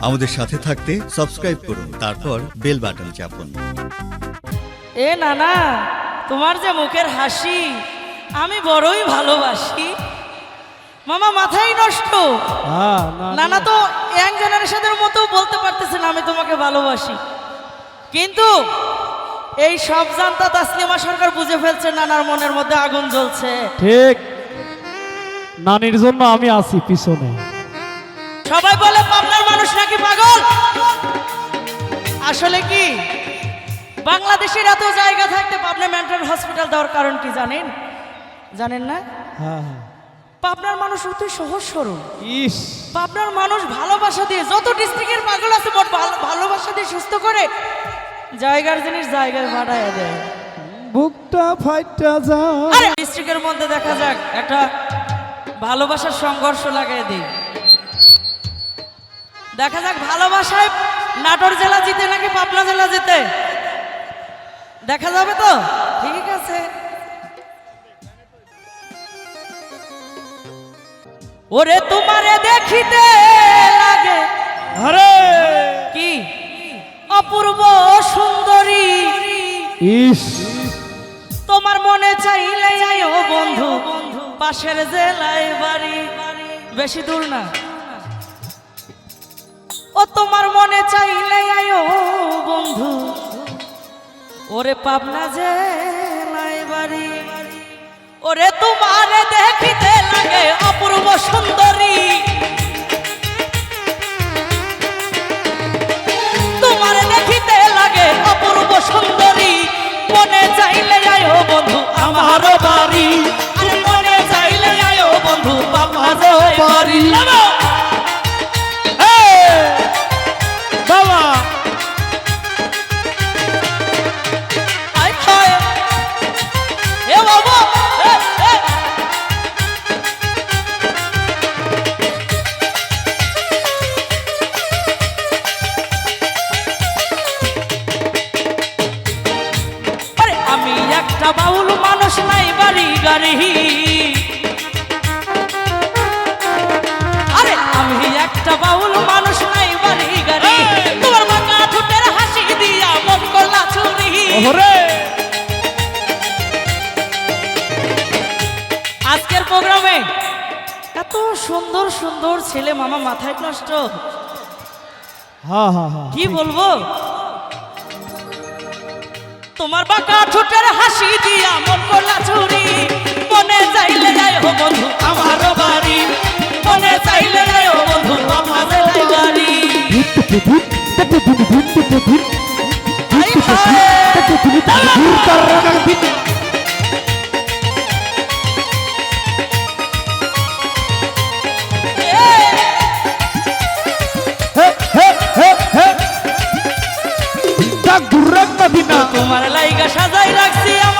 আমাদের সাথে থাকতে সাবস্ক্রাইব করুন তারপর বেল বাটন চাপুন। এ নানা তোমার যে মুখের হাসি আমি বড়ই ভালোবাসি। মামা মাথাই নষ্ট। হ্যাঁ নানা তো ইয়াং জেনারেশনের মতো বলতে পারতেছে না আমি তোমাকে ভালোবাসি। কিন্তু এই সব জানতা তাসলিমা সরকার বুঝে ফেলছে নানার মনের মধ্যে আগুন জ্বলছে। ঠিক। নানির জন্য আমি আছি পিছনে। সবাই বলে পাবনার মানুষ নাকি পাগল? আসলে কি? বাংলাদেশের এত জায়গা থাকতে পাবনা মেন্টাল হসপিটাল দেওয়ার কারণ কি জানেন? জানেন না? হ্যাঁ হ্যাঁ। পাবনার মানুষ অতি সহজ সরল। পাবনার মানুষ ভালোবাসা দিয়ে যত ডিস্ট্রিক্টের পাগল আছে মোট ভালো- ভালোবাসা দিয়ে সুস্থ করে জায়গার জিনিস জায়গায় ভাড়ায় দেয়। বুকটা ফাইটা যা। ডিস্ট্রিক্টের মধ্যে দেখা যাক একটা ভালোবাসার সংঘর্ষ লাগাই দিই। দেখা যাক ভালোবাসায় নাটোর জেলা জিতে নাকি পাবনা জেলা জিতে? দেখা যাবে তো? ঠিক আছে। ওরে তোমারে দেখিতে লাগে। আরে! কি? অপূর্ব সুন্দরী। ইস! তোমার মনে চাইলে আয়ো বন্ধু বন্ধু। পাশের জেলায় বাড়ি। বেশি দূর না। ও তোমার মনে চাইলে আয়ো বন্ধু। ওরে পাবনা যে বাড়ি। ওরে তোমারে দেখিতে লাগে অপূর্ব সুন্দরী। আরে আমি একটা বাউল মানুষ নাই বাড়ি গাড়ি। তোমার বাঁকা ঠোঁটের হাসি দিয়া মন করলা চুরি আজকের প্রোগ্রামে এত সুন্দর সুন্দর ছেলে মামা মাথায় নষ্ট হ্যাঁ হ্যাঁ হ্যাঁ কি বলব? তোমার বাঁকা ঠোঁটের হাসি দিয়া মন কোলা ছুরি। মনে চাইলে যাই হো বন্ধু আমার বাড়ি। মনে চাইলে যাই হো বন্ধু আমার বাড়ি। আই হায়। তোমার লাইগা সাজাই রাখছি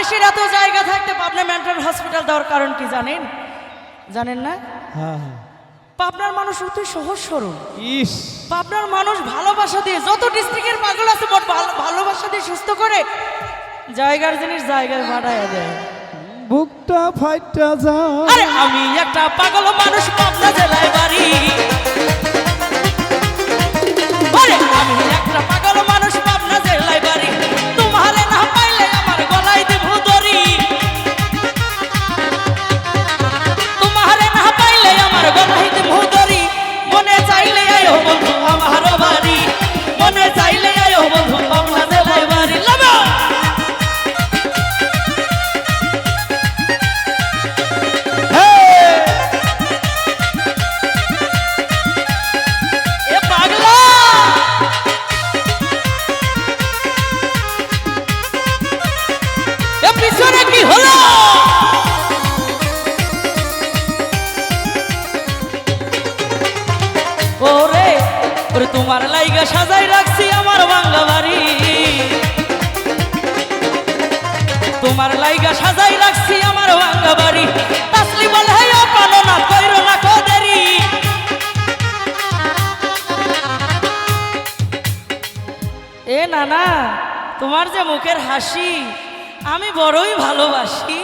বাংলাদেশের এত জায়গা থাকতে পাবনা মেন্টাল হসপিটাল দেওয়ার কারণ কি জানেন? জানেন না? হ্যাঁ হ্যাঁ। পাবনার মানুষ অতি সহজ সরল। ইস। পাবনার মানুষ ভালোবাসা দিয়ে যত ডিস্ট্রিক্টের পাগল আছে মোট ভালো- ভালোবাসা দিয়ে সুস্থ করে জায়গার জিনিস জায়গায় ভাড়ায় দেয়। বুকটা ফাইটা যা। আরে আমি একটা পাগল মানুষ পাবনা জেলায় বাড়ি। লাইগা সাজাই রাখছি আমার বাংলা বাড়ি। তোমার লাইগা সাজাই রাখছি আমার বাংলা বাড়ি। তাসলি বলে পানো না কইরো না এ না না তোমার যে মুখের হাসি আমি বড়ই ভালোবাসি।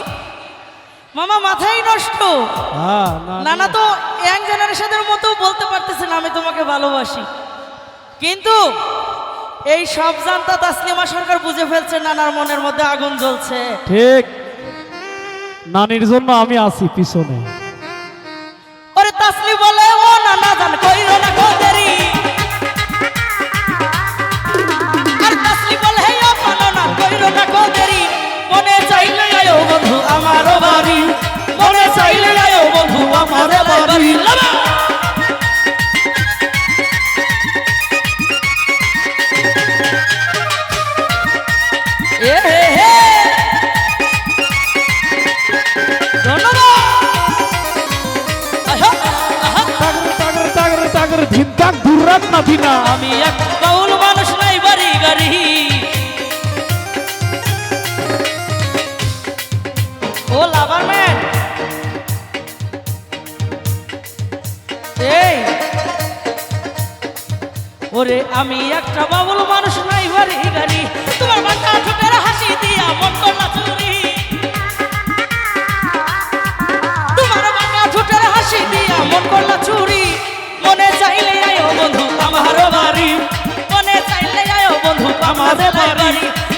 মামা মাথাই নষ্ট। হ্যাঁ নানা তো ইয়াং জেনারেশনের মতো বলতে পারতেছে না আমি তোমাকে ভালোবাসি। কিন্তু এই সব জানতা তাসলিমা সরকার বুঝে ফেলছে নানার মনের মধ্যে আগুন জ্বলছে। ঠিক। নানির জন্য আমি আছি পিছনে। ওরে তাসলি বলে ও নানা জান কইরো না কদেরি আর তাসলি বলে হে ও পানো না কইরো না কদেরি মনে চাইলে আয়ো বন্ধু আমারও বাড়ি। মনে চাইলে টাগর টাগর ধিন দূর রাখ না আমি এক বাউল মানুষ নাই, বাড়ি গাড়ি। ও লাভার ম্যান। এই। ওরে, আমি একটা বাবুল মানুষ নাই, বাড়ি গাড়ি। তোমার বাঁকা ঠোঁটের হাসি দিয়া মন করলা চুরি। তোমার বাঁকা ঠোঁটের হাসি দিয়া মন করলা চুরি। বন্ধু আমার বাড়ি।